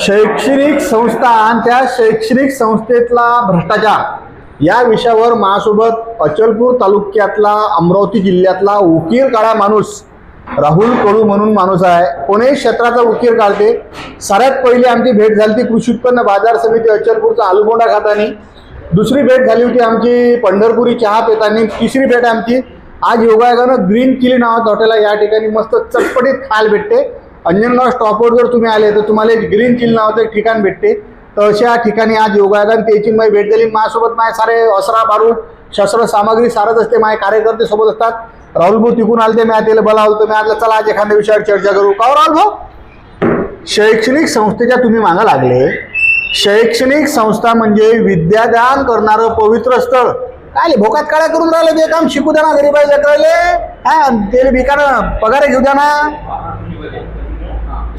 शैक्षणिक संस्था आणि त्या शैक्षणिक संस्थेतला भ्रष्टाचार या विषयावर माझ्यासोबत अचलपूर तालुक्यातला अमरावती जिल्ह्यातला उकीर काळा माणूस राहुल कडू म्हणून माणूस आहे. पुणे क्षेत्राचा उकीर काढते. सगळ्यात पहिली आमची भेट झाली ती कृषी उत्पन्न बाजार समिती अचलपूरचा आलुगोंडा खातानी दुसरी भेट झाली होती आमची पंढरपुरी चहा पेतानी. तिसरी भेट आमची आज योगायोगानं ग्रीन किली नावाचं हॉटेल आहे या ठिकाणी मस्त चटपटीत खायला भेटते. अंजनगाव स्टॉपवर जर तुम्ही आले तर तुम्हाला एक ग्रीन चिल नावाचं एक ठिकाण भेटते. तर अशा ठिकाणी आज योगायोगानं त्याची मी भेट दिली. माझ्यासोबत माझे सारे असरा बारूद शस्त्र सामग्री सारच असते. माझे कार्यकर्ते सोबत असतात. राहुल भाऊ तिकून आलते. मी त्याला बोलावलं मी आलं चला आज एखाद्या विषयावर चर्चा करू. का हो राहुल भाऊ? शैक्षणिक संस्थेच्या तुम्ही मागं लागले. शैक्षणिक संस्था म्हणजे विद्यादान करणारं पवित्र स्थळ. काय भोकात काळ्या करून राहिलं ते काम? शिकू द्या ना गरीबाई लेकराले हा ते भिकार पगार घेऊ द्या ना.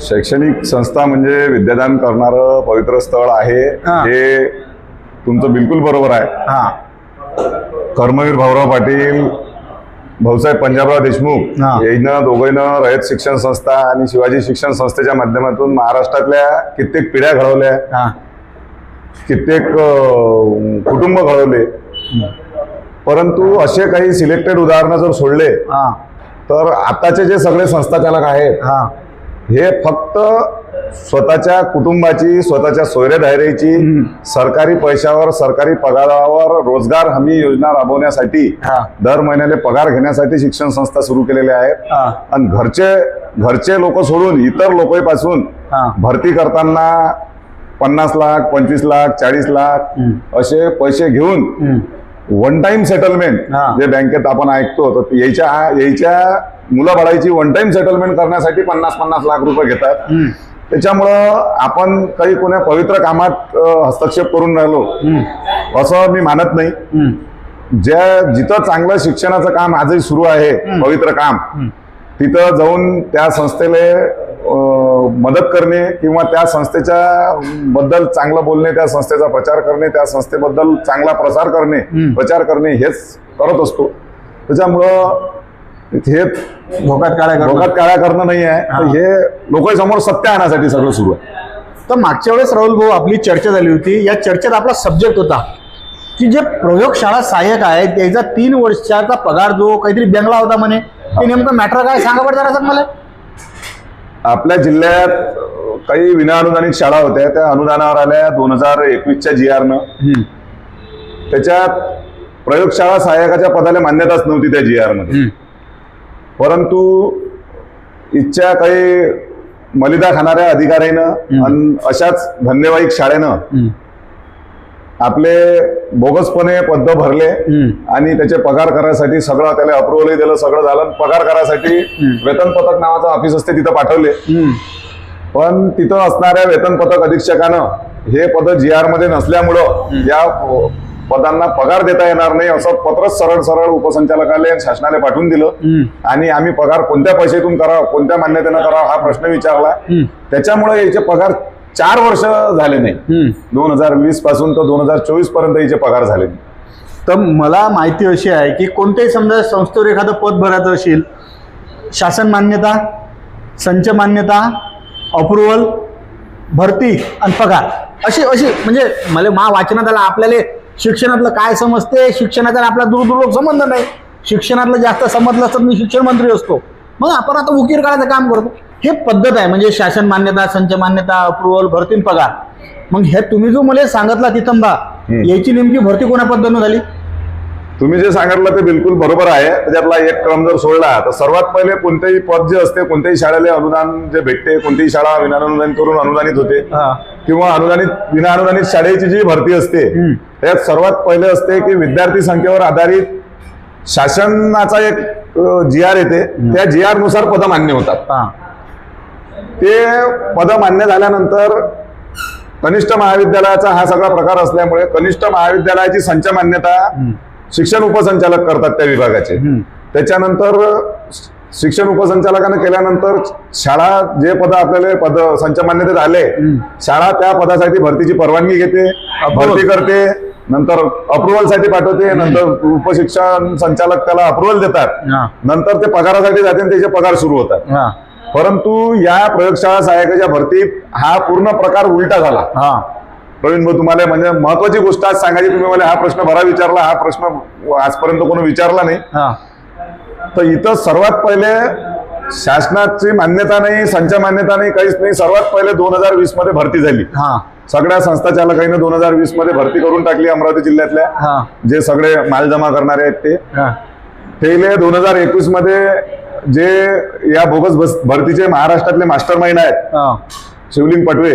शैक्षणिक संस्था म्हणजे विद्यादान करणारं पवित्र स्थळ आहे. हा. तुमचं बिलकुल बरोबर आहे. हा. कर्मवीर भाऊराव पाटील भाऊसाहेब पंजाबराव देशमुख. यानं दोघांनं रयत शिक्षण संस्था आणि शिवाजी शिक्षण संस्थेच्या माध्यमातून महाराष्ट्रातल्या कित्येक पिढ्या घडवल्या. हा. कित्येक कुटुंब घडवले. परंतु असे काही सिलेक्टेड उदाहरणं जर सोडले हा. तर आताचे जे सगळे संस्थाचालक आहेत हा फक्त स्वतःच्या कुटुंबाची स्वतःच्या सोयरेधायरेची. सरकारी पैशावर सरकारी पगारावर रोजगार हमी योजना राबवण्यासाठी दर महिन्याला पगार घेण्यासाठी शिक्षण संस्था सुरू केलेल्या आहेत आणि घरचे घरचे लोक सोडून इतर लोकांपासून हा भरती करताना पन्नास लाख पंचवीस लाख चाळीस लाख. असे पैसे घेऊन. One time settlement. जे बँकेत आपण ऐकतो तर याच्या याच्या मुलाबाळाची वन टाइम सेटलमेंट करण्यासाठी पन्नास पन्नास लाख रुपये घेतात. त्याच्यामुळं आपण काही कोण्या पवित्र कामात हस्तक्षेप करून राहिलो. असं मी मानत नाही. ज्या जिथं चांगलं शिक्षणाचं काम आजही सुरू आहे पवित्र काम तिथं जाऊन त्या संस्थेला मदत करणे किंवा त्या संस्थेच्या बद्दल चांगलं बोलणे त्या संस्थेचा प्रचार करणे त्या संस्थेबद्दल चांगला प्रसार करणे. प्रचार करणे हेच करत असतो त्याच्यामुळं हे भोकात काळ्या भोगात काळ्या करणं नाही आहे. हे. लोकांसमोर सत्य आणण्यासाठी सगळं सुरू आहे. तर मागच्या वेळेस राहुल भाऊ आपली चर्चा झाली होती. या चर्चेत आपला सब्जेक्ट होता की जे प्रयोगशाळा सहाय्यक आहेत त्याचा तीन वर्षाचा पगार जो काहीतरी बँगला होता म्हणे ते नेमकं मॅटर काय सांगा बरं जरा मला. आपल्या जिल्ह्यात काही विनाअनुदानित शाळा होत्या. त्या अनुदानावर आल्या दोन हजार एकवीसच्या जी आरनं त्याच्यात प्रयोगशाळा सहाय्यकाच्या पदाला मान्यताच नव्हती त्या जी आरमध्ये परंतु इच्छा काही मलिदा खाणाऱ्या अधिकाऱ्यानं आणि अशाच धंदेवाईक शाळेनं आपले बोगसपणे पद्ध भरले आणि त्याचे पगार करायसाठी सगळं त्याला अप्रुव्हलही दिलं सगळं झालं. पगार करायसाठी वेतन पथक नावाचं ऑफिस असते तिथं पाठवले. पण तिथं असणाऱ्या वेतन पथक अधीक्षकानं हे पद जी आरमध्ये नसल्यामुळं या पदांना पगार देता येणार नाही असं पत्रच सरळ सरळ उपसंचालकाला शासनाला पाठवून दिलं. आणि आम्ही पगार कोणत्या पैशातून करावा कोणत्या मान्यतेनं करावा हा प्रश्न विचारला. त्याच्यामुळे याचे पगार चार वर्ष झाले नाही. दोन हजार वीसपासून तर दोन हजार चोवीसपर्यंत याचे पगार झाले नाही. तर मला माहिती अशी आहे की कोणत्याही समजा संस्थेवर एखादं पद भरायचं असेल शासन मान्यता संच मान्यता अप्रुव्हल भरती आणि पगार. अशी अशी म्हणजे मला मा वाचनात आलं आपल्याला शिक्षणातलं काय समजते? शिक्षणाचा आपला दूरदूर संबंध नाही. शिक्षणातलं जास्त समजलं असतं तर मी शिक्षण मंत्री असतो. मग आपण आता उकीर काढायचं काम करतो. हे पद्धत आहे. म्हणजे शासन मान्यता संच मान्यता अप्रुव्हल भरती आणि पगार. मग हे तुम्ही जो मला सांगितला तिथंबा. याची नेमकी भरती कोणा पद्धतीनं झाली? तुम्ही जे सांगितलं ते बिलकुल बरोबर आहे. त्याच्यातला एक क्रम जर सोडला तर सर्वात पहिले कोणतेही पद जे असते कोणत्याही शाळेला अनुदान जे भेटते कोणतीही शाळा विनानुदान करून अनुदानित होते किंवा अनुदानित विना अनुदानित शाळेची जी भरती असते. त्यात सर्वात पहिले असते की विद्यार्थी संख्येवर आधारित शासनाचा एक जी आर येते. त्या जी आरनुसार पद मान्य होतात. ते पद मान्य झाल्यानंतर कनिष्ठ महाविद्यालयाचा हा सगळा प्रकार असल्यामुळे कनिष्ठ महाविद्यालयाची संच मान्यता शिक्षण उपसंचालक करतात त्या विभागाचे. त्याच्यानंतर शिक्षण उपसंचालकानं केल्यानंतर शाळा जे पद आपल्याला पद संच मान्यतेत आले शाळा त्या पदासाठी भरतीची परवानगी घेते भरती करते नंतर अप्रुव्हलसाठी पाठवते नंतर उपशिक्षण संचालक त्याला अप्रुव्हल देतात. नंतर ते पगारासाठी जाते आणि त्याचे पगार सुरू होतात. परंतु या प्रयोगशाळा सहायकाच्या भरतीत हा पूर्ण प्रकार उलटा झाला. प्रवीण भाऊ तुम्हाला म्हणजे महत्वाची गोष्ट आज सांगायची तुम्ही मला हा प्रश्न बरा विचारला हा प्रश्न आजपर्यंत कोणी विचारला नाही. तर इथं सर्वात पहिले शासनाची मान्यता नाही संच मान्यता नाही काहीच नाही. सर्वात पहिले दोन हजार वीसमध्ये भरती झाली. सगळ्या संस्था चालकांनी दोन हजार वीसमध्ये भरती करून टाकली अमरावती जिल्ह्यातल्या. जे सगळे माल जमा करणारे आहेत ते. पहिले दोन हजार एकवीसमध्ये जे या बोगस भरतीचे महाराष्ट्रातले मास्टर माइंड आहेत शिवलिंग पटवे.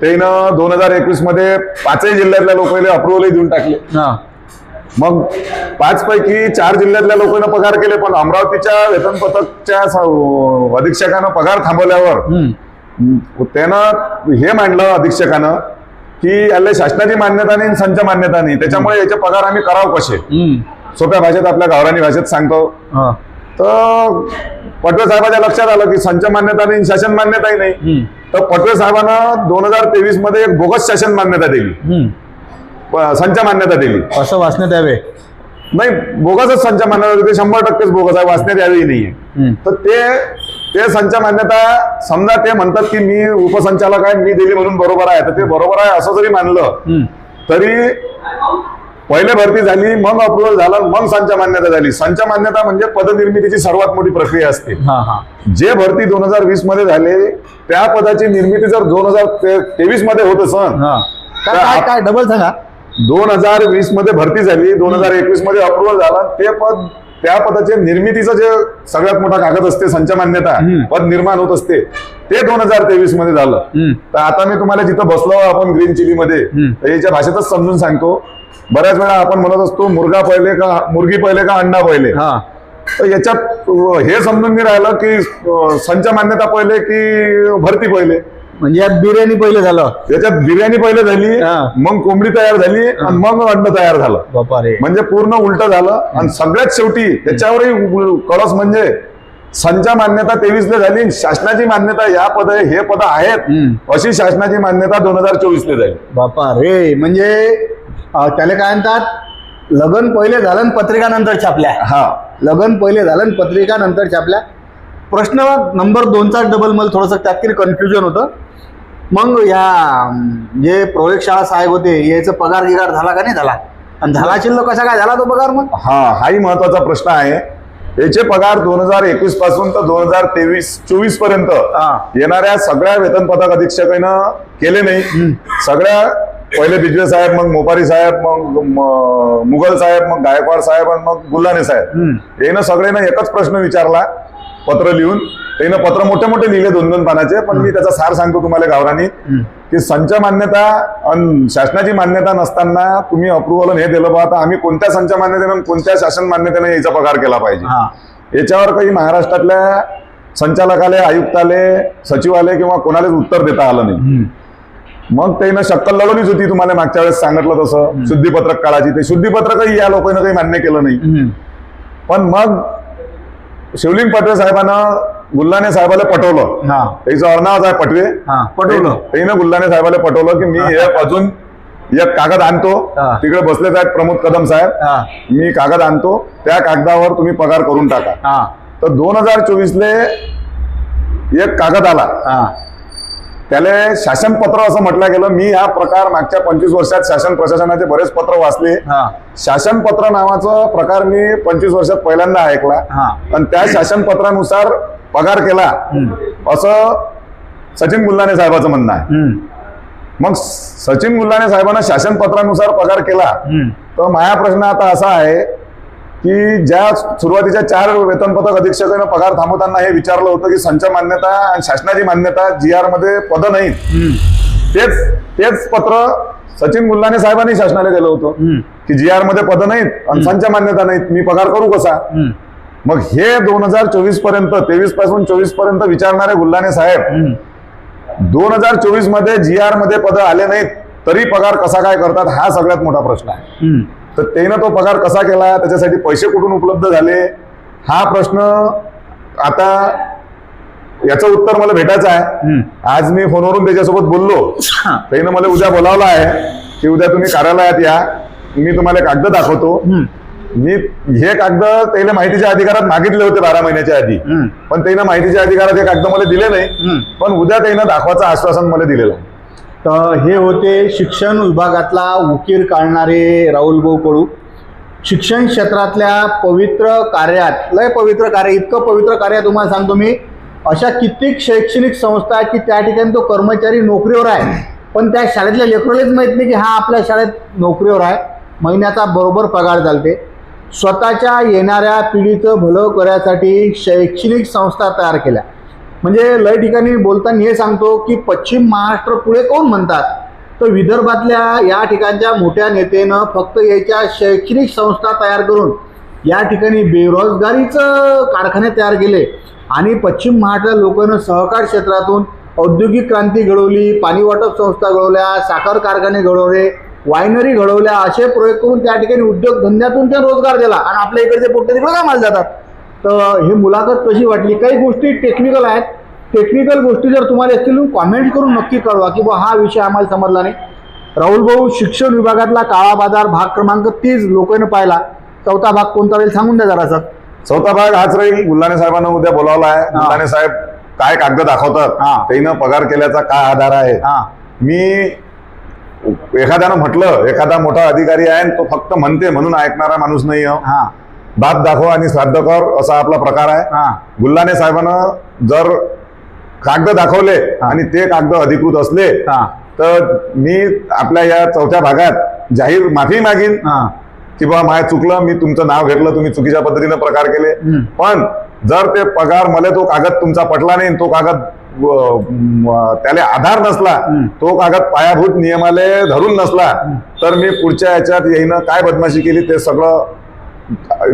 त्यानं दोन हजार एकवीसमध्ये पाचही जिल्ह्यातल्या लोकांना अप्रुव्हल देऊन टाकले हा मग पाच पैकी चार जिल्ह्यातल्या लोकांना पगार केले पण अमरावतीच्या वेतन पथकच्या अधीक्षकानं पगार थांबवल्यावर. त्यानं हे मांडलं अधीक्षकानं की याला शासनाची मान्यता नाही संच मान्यता नाही त्याच्यामुळे याचे पगार आम्ही कराव कसे. सोप्या भाषेत आपल्या गावरानी भाषेत सांगतो. तर पटवे साहेबाच्या लक्षात आलं की संच मान्यता नाही शासन मान्यताही नाही. तर पटवे साहेबांना दोन हजार तेवीसमध्ये एक बोगस शासन मान्यता दिली. संच मान्यता दिली. असं वाचण्यात यावे. नाही बोगसच संच मान्यता होती, ते शंभर टक्केच बोगस आहे वाचण्यात यावी नाहीये. तर ते ते संच मान्यता समजा ते म्हणतात की मी उपसंचालक आहे मी दिली म्हणून बरोबर आहे तर ते बरोबर आहे असं जरी मानलं. तरी पहिले भरती झाली मग अप्रुव्हल झालं मग संच मान्यता झाली. संच मान्यता म्हणजे पदनिर्मितीची सर्वात मोठी प्रक्रिया असते. जे भरती दोन हजार वीसमध्ये झाले त्या पदाची निर्मिती जर दोन हजार तेवीसमध्ये होत असन हा. काय डबल सांगा दोन हजार वीसमध्ये भरती झाली दोन हजार एकवीसमध्ये अप्रुव्हल झाला ते पद त्या पदाचे निर्मितीचं जे सगळ्यात मोठा कागद असते संच मान्यता. पद निर्माण होत असते ते दोन हजार तेवीसमध्ये झालं. तर आता मी तुम्हाला जिथं बसलो आपण ग्रीन चिली मध्ये याच्या भाषेतच समजून सांगतो बऱ्याच वेळा आपण म्हणत असतो मुर्गा पहिले का मुर्गी पहिले का अंडा पहिले? हा. तर याच्यात हे समजून नाही राहिलं की संच मान्यता पहिले की भरती पहिले? म्हणजे यात बिर्याणी पहिलं झालं. याच्यात बिर्याणी पहिले झाली. मग कोंबडी तयार झाली आणि मग अंड तयार झालं. बापा रे. म्हणजे पूर्ण उलट झालं. आणि सगळ्यात शेवटी त्याच्यावरही कळस म्हणजे संचा मान्यता तेवीस ला झाली शासनाची मान्यता या पद हे पद आहेत. अशी शासनाची मान्यता दोन हजार चोवीस ला झाली. बापा रे. म्हणजे त्याला काय म्हणतात? लगन पहिले झालं पत्रिका नंतर छापल्या हा. लगन पहिले झालं पत्रिका नंतर छापल्या प्रश्न नंबर दोनचा डबल मला थोडंसं त्यात काही कन्फ्युजन होतं. मग या जे प्रयोगशाळा साहेब होते याचा पगार गिगार झाला का नाही झाला? आणि झाला तर कसा काय झाला तो पगार मग? हा हाही महत्त्वाचा प्रश्न आहे. याचे पगार दोन हजार एकवीसपासून तर दोन हजार तेवीस चोवीसपर्यंत. हा. येणाऱ्या सगळ्या वेतन पथक अधीक्षकांना केले नाही. सगळ्या पहिले बिजवे साहेब मग मोपारी साहेब मग म- मुघल साहेब मग गायकवाड साहेब आणि मग गुल्हाने साहेब. यानं सगळ्यांना एकच प्रश्न विचारला पत्र लिहून. त्यानं पत्र मोठे मोठे लिहिले दोन दोन पानाचे पण मी त्याचा सार सांगतो तुम्हाला गावरानी की संच मान्यता आणि शासनाची मान्यता नसताना तुम्ही अप्रुव्हल हे दिलं आता आम्ही कोणत्या संच मान्यतेनं आणि कोणत्या शासन मान्यतेने याचा पगार केला पाहिजे? हा. याच्यावर काही महाराष्ट्रातल्या संचालकाले आयुक्ताले सचिवालय किंवा कोणालाच उत्तर देता आलं नाही. मग त्यानं शक्कल लढवलीच होती तुम्हाला मागच्या वेळेस सांगितलं तसं. शुद्धीपत्रक काढायची. ते शुद्धीपत्रकही या लोकांना काही मान्य केलं नाही. पण मग शिवलिंग पटवे साहेबांना गुल्हाने साहेबाला पटवलं. त्याचं अर्नावच आहे पटवे. पटवलं. त्यानं गुल्हाने साहेबाला पटवलं की मी हे. अजून एक कागद आणतो. तिकडे बसलेच आहेत प्रमोद कदम साहेब. मी कागद आणतो. त्या कागदावर तुम्ही पगार करून टाका. हा. तर दोन हजार चोवीसले एक कागद आला. हा. त्याला शासन पत्र असं म्हटलं गेलं मी हा प्रकार मागच्या पंचवीस वर्षात शासन प्रशासनाचे बरेच पत्र वाचले. हा. शासन पत्र नावाचा प्रकार मी पंचवीस वर्षात पहिल्यांदा ऐकला. हा. आणि त्या शासन पत्रानुसार पगार केला. असं सचिन गुल्हाने साहेबाचं म्हणणं आहे. मग सचिन गुल्हाने साहेबांना शासन पत्रानुसार पगार केला. तर माझा प्रश्न आता असा आहे की ज्या सुरुवातीच्या चार वेतन पथक अधीक्षकांना पगार थांबवताना हे विचारलं होतं की संच मान्यता आणि शासनाची मान्यता जी आरमध्ये पद नाहीत. तेच तेच पत्र सचिन गुल्हाने साहेबांनी शासनाला दिलं होतं. की जी आरमध्ये पद नाहीत आणि संच मान्यता नाहीत मी पगार करू कसा. मग हे दोन हजार चोवीसपर्यंत तेवीसपासून चोवीसपर्यंत विचारणारे गुल्हाने साहेब. दोन हजार चोवीसमध्ये जी आरमध्ये पद आले नाहीत तरी पगार कसा काय करतात हा सगळ्यात मोठा प्रश्न आहे. तर त्यानं तो पगार कसा केला त्याच्यासाठी पैसे कुठून उपलब्ध झाले हा प्रश्न आता याचं उत्तर मला भेटायचं आहे. आज मी फोनवरून त्याच्यासोबत बोललो. त्यानं मला उद्या बोलावलं आहे की उद्या तुम्ही कार्यालयात या मी तुम्हाला कागद दाखवतो. मी हे कागद त्याला माहितीच्या अधिकारात मागितले होते बारा महिन्याच्या आधी. पण त्यानं माहितीच्या अधिकारात हे कागद मला दिले नाही. पण उद्या त्यानं दाखवायचं आश्वासन मला दिलेलं आहे तर हे होते शिक्षण विभागातला उकीर काढणारे राहुल भाऊ कडू शिक्षण क्षेत्रातल्या पवित्र कार्यात लय पवित्र कार्य इतकं पवित्र कार्य तुम्हाला सांगतो मी अशा कित्येक शैक्षणिक संस्था आहेत की त्या ठिकाणी तो कर्मचारी नोकरीवर आहे. पण त्या शाळेतल्या लेकरालाच माहीत नाही की हा आपल्या शाळेत नोकरीवर आहे. महिन्याचा बरोबर पगार चालते. स्वतःच्या येणाऱ्या पिढीचं भलं करण्यासाठी शैक्षणिक संस्था तयार केल्या. म्हणजे लय ठिकाणी बोलताना हे सांगतो की पश्चिम महाराष्ट्र पुढे कोण म्हणतात? तर विदर्भातल्या या ठिकाणच्या मोठ्या नेतेनं फक्त याच्या शैक्षणिक संस्था तयार करून या ठिकाणी बेरोजगारीचं कारखाने तयार केले. आणि पश्चिम महाराष्ट्र लोकांना सहकार क्षेत्रातून औद्योगिक क्रांती घडवली पाणी वाटप संस्था घडवल्या साखर कारखाने घडवले वायनरी घडवल्या असे प्रयोग करून त्या ठिकाणी उद्योगधंद्यातून ते रोजगार दिला. आणि आपल्या इकडचे पोट्टे तिकडे कामाला जातात? तर ही मुलाखत कशी वाटली? काही गोष्टी टेक्निकल आहेत. टेक्निकल गोष्टी जर तुम्हाला असतील कॉमेंट करून नक्की कळवा की बा हा विषय आम्हाला समजला नाही. राहुल भाऊ शिक्षण विभागातला काळा बाजार भाग क्रमांक तीस लोकांनी पाहिला. चौथा भाग कोणता राहील सांगून द्या जरा सर चौथा भाग हाच राहील. गुल्हाने साहेबांना उद्या बोलावला आहे. गुल्हाने साहेब काय कागद. दाखवतात? त्यानं पगार केल्याचा काय आधार आहे? हां. मी एखाद्यानं म्हटलं एखादा मोठा अधिकारी आहे तो फक्त म्हणते म्हणून ऐकणारा माणूस नाही. हां. बाप दाखव आणि श्राद्ध कर असा आपला प्रकार आहे. हां. गुल्हाने साहेबांना जर कागद दाखवले आणि ते कागद अधिकृत असले हां. तर मी आपल्या या चौथ्या भागात जाहीर माफी मागीन. हां. की बाबा माय चुकलं मी तुमचं नाव घेतलं तुम्ही चुकीच्या पद्धतीने प्रकार केले. पण जर ते पगार मला तो कागद तुमचा पटला नाही तो कागद त्याला आधार नसला. तो कागद पायाभूत नियमाले धरून नसला तर मी पुढच्या याच्यात येईनं. काय बदमाशी केली ते सगळं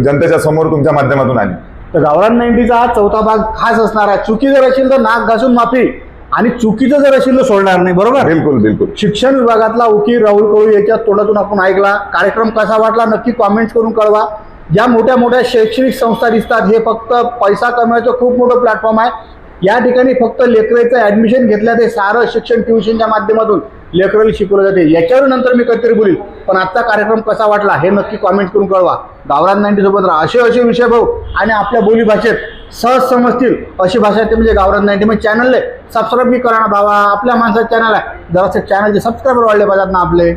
जनतेच्या समोर तुमच्या माध्यमातून आली. तर गावरान नाईन्टीचा हा चौथा भाग खास असणार. आहे चुकी जर असेल तर नाक घासून माफी. आणि चुकीचं जर असेल तर सोडणार नाही बरोबर? बिलकुल बिलकुल. शिक्षण विभागातला वकील राहुल कळू याच्या तोंडातून आपण ऐकला. कार्यक्रम कसा वाटला नक्की कॉमेंट्स करून कळवा. ज्या मोठ्या मोठ्या शैक्षणिक संस्था दिसतात हे फक्त पैसा कमवायचं खूप मोठं प्लॅटफॉर्म आहे. या ठिकाणी फक्त लेकराचं ऍडमिशन घेतल्या ते सारं शिक्षण ट्युशनच्या माध्यमातून लेकराला शिकवलं जाते. याच्यावर नंतर मी कधीतरी बोलील पण आजचा कार्यक्रम कसा वाटला हे नक्की कॉमेंट करून कळवा. गावरान नाईन्टी सोबत राहा. असे असे विषय भाऊ आणि आपल्या बोली भाषेत सहज समजतील अशी भाषा ते म्हणजे गावरान नाईन्टी म्हणजे चॅनलले सबस्क्राईब बी करा ना बाबा आपल्या माणसाचं चॅनल आहे. जरासं चॅनलचे सबस्क्राईबर वाढले पाहिजेत ना आपले.